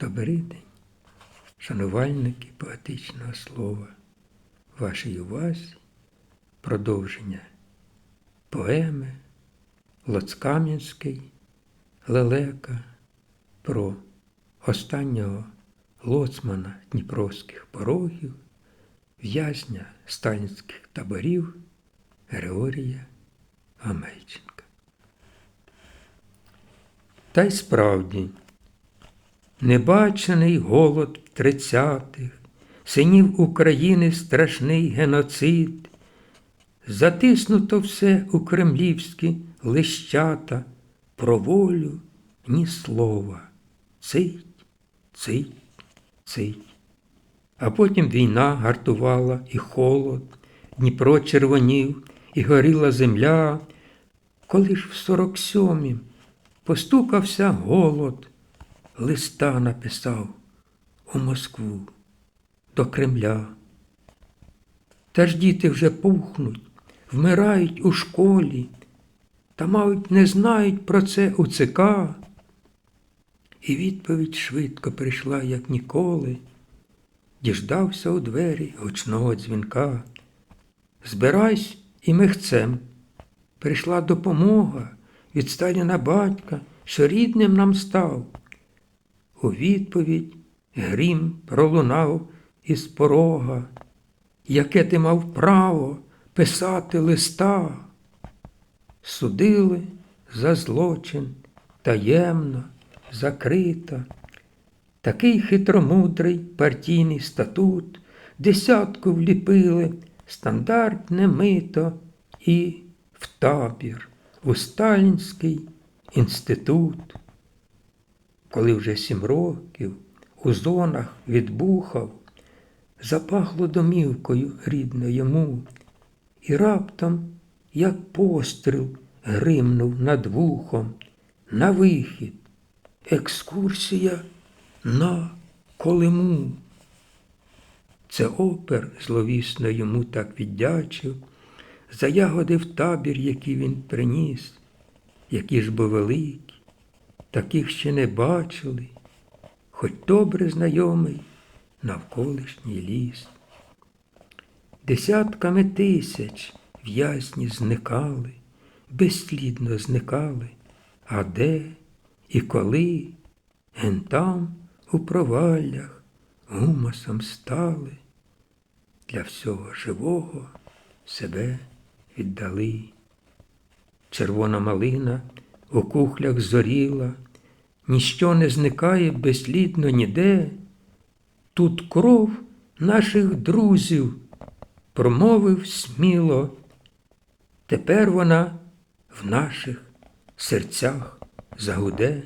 Добрий день, шанувальники поетичного слова. Вашій увазі продовження поеми Лоцкам'янський Лелека про останнього лоцмана Дніпровських порогів, в'язня сталінських таборів Григорія Амельченка. Та й справді, Небачений голод тридцятих, синів України страшний геноцид, затиснуто все у кремлівські лищата, про волю ні слова, цить, цить, цить. А потім війна гартувала і холод, Дніпро червонів, і горіла земля, коли ж в сорок сьомім постукався голод листа написав у Москву до Кремля. Та ж діти вже пухнуть, вмирають у школі, та, мабуть, не знають про це у ЦК. І відповідь швидко прийшла, як ніколи, діждався у двері гучного дзвінка. Збирайсь і михцем. Прийшла допомога від Сталіна батька, що рідним нам став. У відповідь грім пролунав із порога, яке ти мав право писати листа. Судили за злочин таємно, закрита. Такий хитромудрий партійний статут, десятку вліпили, стандартне мито і в табір, у Сталінський інститут коли вже сім років у зонах відбухав, запахло домівкою рідно йому, і раптом, як постріл, гримнув над вухом, на вихід, екскурсія на Колиму. Це опер зловісно йому так віддячив, за ягоди в табір, який він приніс, які ж бо великі таких ще не бачили, хоч добре знайомий навколишній ліс. Десятками тисяч в'язні зникали, безслідно зникали, а де і коли ген там у проваллях гумасом стали, для всього живого себе віддали. Червона малина у кухлях зоріла, ніщо не зникає безслідно ніде. Тут кров наших друзів промовив сміло. Тепер вона в наших серцях загуде.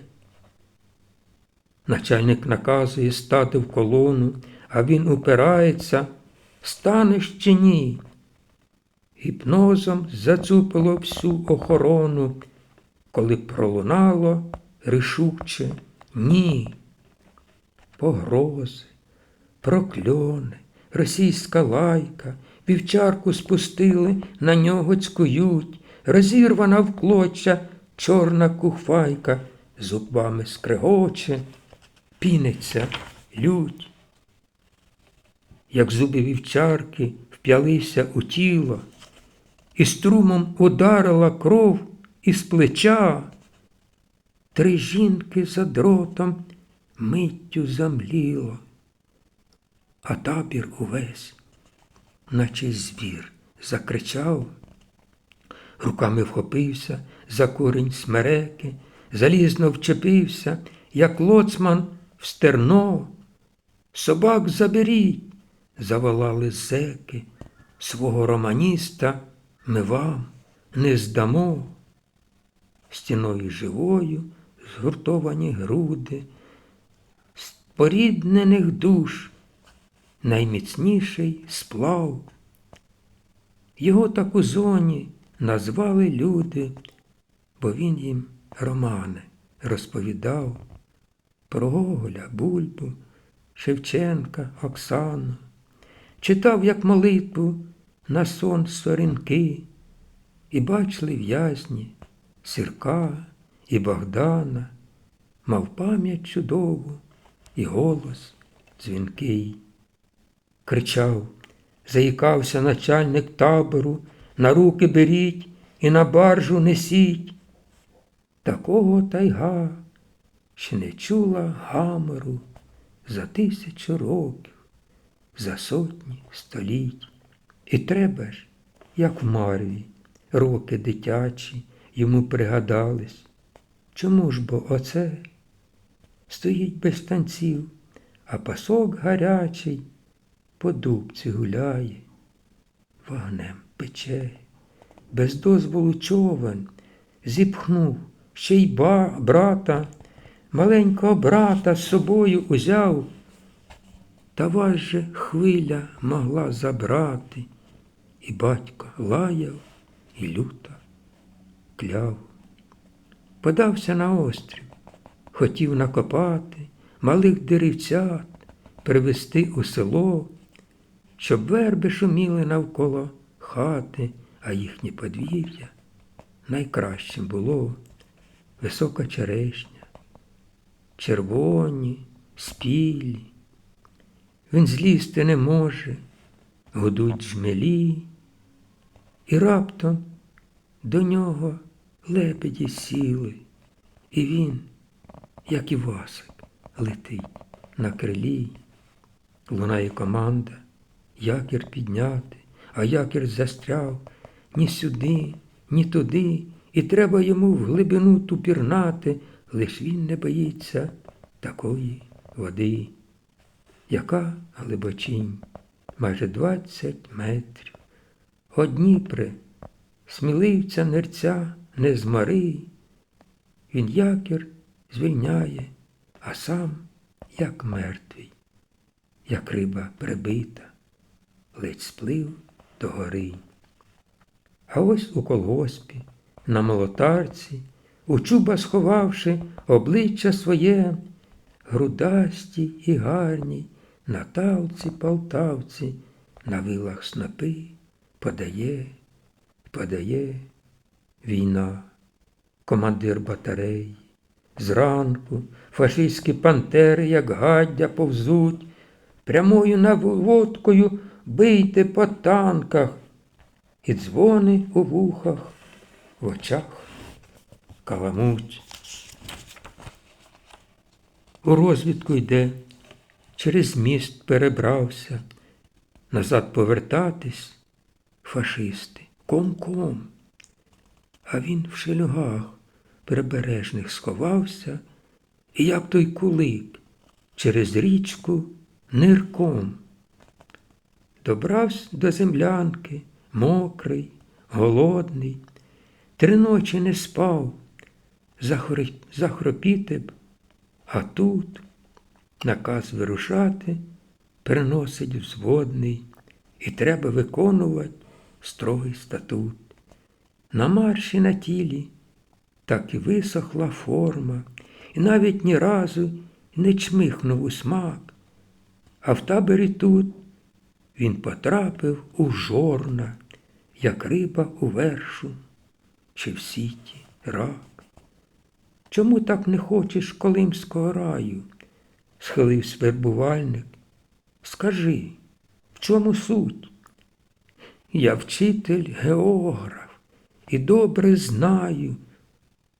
Начальник наказує стати в колону, а він упирається, станеш чи ні. Гіпнозом зацупило всю охорону, коли пролунало рішуче ні. Погрози, прокльони, російська лайка, вівчарку спустили, на нього цькують, розірвана в клоча чорна кухфайка, зубами скрегоче, піниться лють. Як зуби вівчарки вп'ялися у тіло, і струмом ударила кров із плеча. Три жінки за дротом миттю замліло, а табір увесь, наче звір, закричав, руками вхопився за корінь смереки, залізно вчепився, як лоцман в стерно. Собак заберіть, заволали зеки, свого романіста ми вам не здамо. Стіною живою згуртовані груди, споріднених душ, найміцніший сплав. Його так у зоні назвали люди, бо він їм романи розповідав про Гоголя, Бульбу, Шевченка, Оксану, читав, як молитву на сон сорінки, і бачили в'язні Сірка і Богдана, мав пам'ять чудову і голос дзвінкий. Кричав, заїкався начальник табору, на руки беріть і на баржу несіть. Такого тайга ще не чула гамору за тисячу років, за сотні століть. І треба ж, як в марві, роки дитячі йому пригадались. Чому ж бо оце стоїть без танців, а пасок гарячий по дубці гуляє, вогнем пече, без дозволу човен зіпхнув ще й ба, брата, маленького брата з собою узяв, та вас же хвиля могла забрати, і батько лаяв, і люто кляв. Подався на острів, хотів накопати малих деревцят, привезти у село, щоб верби шуміли навколо хати, а їхнє подвір'я найкращим було висока черешня, червоні, спілі. Він злізти не може, гудуть жмелі, і раптом до нього лебеді сіли, і він, як і Васик, летить на крилі. Лунає команда, якір підняти, а якір застряв ні сюди, ні туди, і треба йому в глибину ту пірнати, лиш він не боїться такої води. Яка глибочинь, майже двадцять метрів. О Дніпре, сміливця нерця не змари, він якір звільняє, а сам як мертвий, як риба прибита, ледь сплив до гори. А ось у колгоспі, на молотарці, у чуба сховавши обличчя своє, грудасті і гарні, на талці полтавці, на вилах снопи подає, подає війна, командир батареї. Зранку фашистські пантери, як гаддя, повзуть, прямою наводкою бийте по танках, і дзвони у вухах, в очах каламуть. У розвідку йде, через міст перебрався, назад повертатись фашисти, ком-ком. А він в шелюгах прибережних сховався, і як той кулик через річку нирком. Добрався до землянки, мокрий, голодний, три ночі не спав, захропіти б, а тут наказ вирушати приносить взводний, і треба виконувати строгий статут. На марші на тілі так і висохла форма, і навіть ні разу не чмихнув у смак. А в таборі тут він потрапив у жорна, як риба у вершу, чи в сіті рак. Чому так не хочеш Колимського раю? схилився вербувальник. Скажи, в чому суть? Я вчитель географ і добре знаю,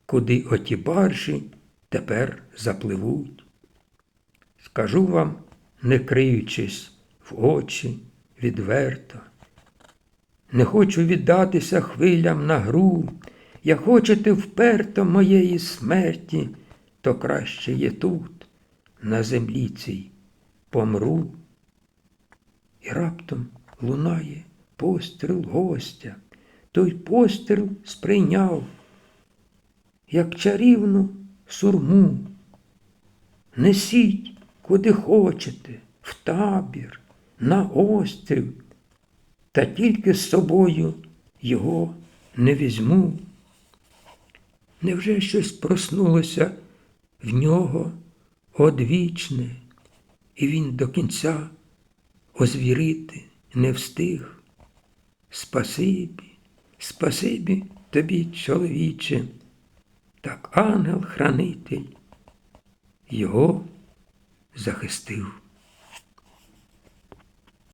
куди оті баржі тепер запливуть. Скажу вам, не криючись в очі відверто. Не хочу віддатися хвилям на гру, як хочете вперто моєї смерті, то краще є тут, на землі цій, помру. І раптом лунає постріл гостя. Той постріл сприйняв, як чарівну сурму. Несіть, куди хочете, в табір, на острів, та тільки з собою його не візьму. Невже щось проснулося в нього одвічне, і він до кінця озвірити не встиг? Спасибі, спасибі тобі, чоловіче, так ангел-хранитель його захистив.